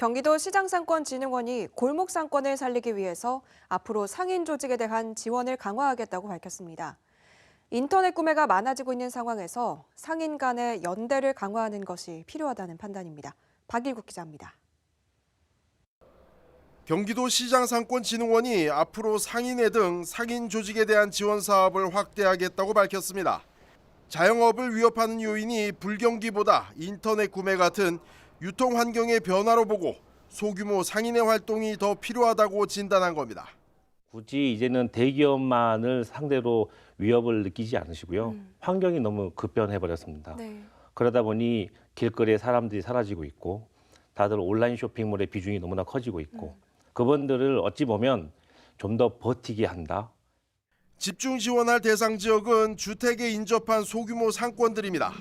경기도 시장상권진흥원이 골목상권을 살리기 위해서 앞으로 상인 조직에 대한 지원을 강화하겠다고 밝혔습니다. 인터넷 구매가 많아지고 있는 상황에서 상인 간의 연대를 강화하는 것이 필요하다는 판단입니다. 박일국 기자입니다. 경기도 시장상권진흥원이 앞으로 상인회 등 상인 조직에 대한 지원 사업을 확대하겠다고 밝혔습니다. 자영업을 위협하는 요인이 불경기보다 인터넷 구매 같은 유통 환경의 변화로 보고 소규모 상인의 활동이 더 필요하다고 진단한 겁니다. 굳이 이제는 대기업만을 상대로 위협을 느끼지 않으시고요. 환경이 너무 급변해 버렸습니다. 네. 그러다 보니 길거리에 사람들이 사라지고 있고 다들 온라인 쇼핑몰의 비중이 너무나 커지고 있고 그분들을 어찌 보면 좀 더 버티게 한다. 집중 지원할 대상 지역은 주택에 인접한 소규모 상권들입니다.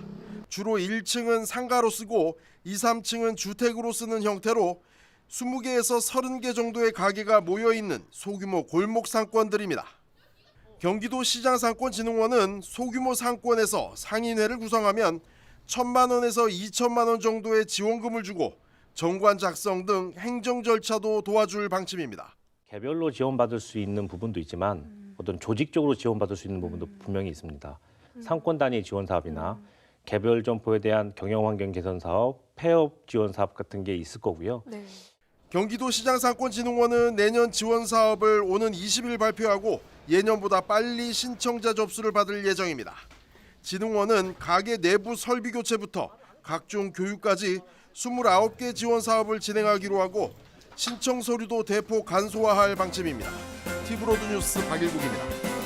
주로 1층은 상가로 쓰고 2, 3층은 주택으로 쓰는 형태로 20개에서 30개 정도의 가게가 모여 있는 소규모 골목 상권들입니다. 경기도 시장상권진흥원은 소규모 상권에서 상인회를 구성하면 1천만 원에서 2천만 원 정도의 지원금을 주고 정관 작성 등 행정 절차도 도와줄 방침입니다. 개별로 지원받을 수 있는 부분도 있지만 어떤 조직적으로 지원받을 수 있는 부분도 분명히 있습니다. 상권 단위 지원 사업이나 개별 점포에 대한 경영 환경 개선 사업, 폐업 지원 사업 같은 게 있을 거고요. 네. 경기도 시장상권진흥원은 내년 지원 사업을 오는 20일 발표하고 예년보다 빨리 신청자 접수를 받을 예정입니다. 진흥원은 가게 내부 설비 교체부터 각종 교육까지 29개 지원 사업을 진행하기로 하고 신청 서류도 대폭 간소화할 방침입니다. 티브로드 뉴스 박일국입니다.